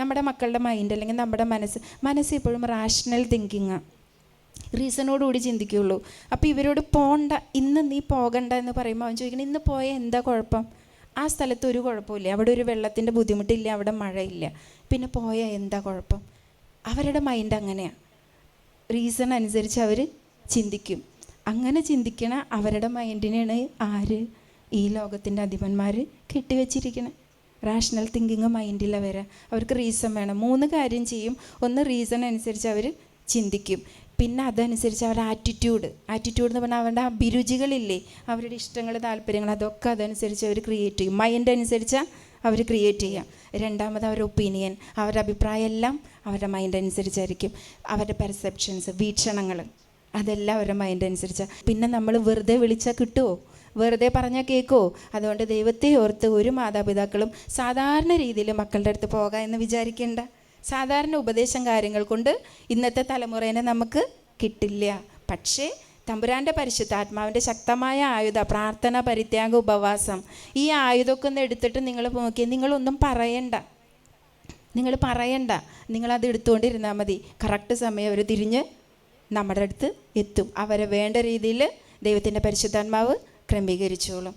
നമ്മുടെ മക്കളുടെ മൈൻഡ് അല്ലെങ്കിൽ നമ്മുടെ മനസ്സ് മനസ്സ് എപ്പോഴും റാഷണൽ തിങ്കിങ്ങാണ് റീസണോടുകൂടി ചിന്തിക്കുകയുള്ളൂ. അപ്പോൾ ഇവരോട് പോണ്ട ഇന്ന് നീ പോകണ്ട എന്ന് പറയുമ്പോൾ അവൻ ചോദിക്കണം ഇന്ന് പോയാൽ എന്താ കുഴപ്പം? ആ സ്ഥലത്ത് ഒരു കുഴപ്പമില്ല. അവിടെ ഒരു വെള്ളത്തിന്റെ ബുദ്ധിമുട്ടില്ല അവിടെ മഴയില്ല. പിന്നെ പോയാൽ എന്താ കുഴപ്പം? അവരുടെ മൈൻഡ് അങ്ങനെയാണ് റീസൺ അനുസരിച്ച് അവർ ചിന്തിക്കും. അങ്ങനെ ചിന്തിക്കണ അവരുടെ മൈൻഡിനെയാണ് ആര്? ഈ ലോകത്തിന്റെ അധിപന്മാർ കെട്ടിവെച്ചിരിക്കണേ. റാഷണൽ തിങ്കിങ് മൈൻഡിൽ വരെ. അവർക്ക് റീസൺ വേണം. മൂന്ന് കാര്യം ചെയ്യും. ഒന്ന് റീസൺ അനുസരിച്ച് അവർ ചിന്തിക്കും. പിന്നെ അതനുസരിച്ച് അവരുടെ ആറ്റിറ്റ്യൂഡ് ആറ്റിറ്റ്യൂഡ് എന്ന് പറഞ്ഞാൽ അവരുടെ അഭിരുചികളില്ലേ? അവരുടെ ഇഷ്ടങ്ങൾ താല്പര്യങ്ങൾ അതൊക്കെ അതനുസരിച്ച് അവർ ക്രിയേറ്റ് ചെയ്യും. മൈൻഡ് അനുസരിച്ച് അവർ ക്രിയേറ്റ് ചെയ്യാം. രണ്ടാമത് അവരുടെ ഒപ്പീനിയൻ അവരുടെ അഭിപ്രായം എല്ലാം അവരുടെ മൈൻഡ് അനുസരിച്ചായിരിക്കും. അവരുടെ പെർസെപ്ഷൻസ് വീക്ഷണങ്ങൾ. അതെല്ലാം അവരുടെ മൈൻഡ് അനുസരിച്ചാണ് പിന്നെ നമ്മൾ വെറുതെ വിളിച്ചാൽ കിട്ടുമോ വെറുതെ പറഞ്ഞാൽ കേൾക്കുമോ അതുകൊണ്ട് ദൈവത്തെ ഓർത്ത് ഒരു മാതാപിതാക്കളും സാധാരണ രീതിയിൽ മക്കളുടെ അടുത്ത് പോകാം എന്ന് വിചാരിക്കേണ്ട. സാധാരണ ഉപദേശം കാര്യങ്ങൾ കൊണ്ട് ഇന്നത്തെ തലമുറേനെ നമുക്ക് കിട്ടില്ല. പക്ഷേ തമ്പുരാന്റെ പരിശുദ്ധ ആത്മാവിന്റെ ശക്തമായ ആയുധ പ്രാർത്ഥന പരിത്യാഗ ഉപവാസം ഈ ആയുധമൊക്കെ ഒന്ന് എടുത്തിട്ട് നിങ്ങൾ നോക്കി നിങ്ങളൊന്നും പറയണ്ട. നിങ്ങൾ പറയണ്ട. നിങ്ങളത് എടുത്തുകൊണ്ടിരുന്നാൽ മതി. കറക്റ്റ് സമയം അവർ തിരിഞ്ഞ് നമ്മുടെ അടുത്ത് എത്തും. അവരെ വേണ്ട രീതിയിൽ ദൈവത്തിന്റെ പരിശുദ്ധാത്മാവ് ക്രമീകരിച്ചോളും.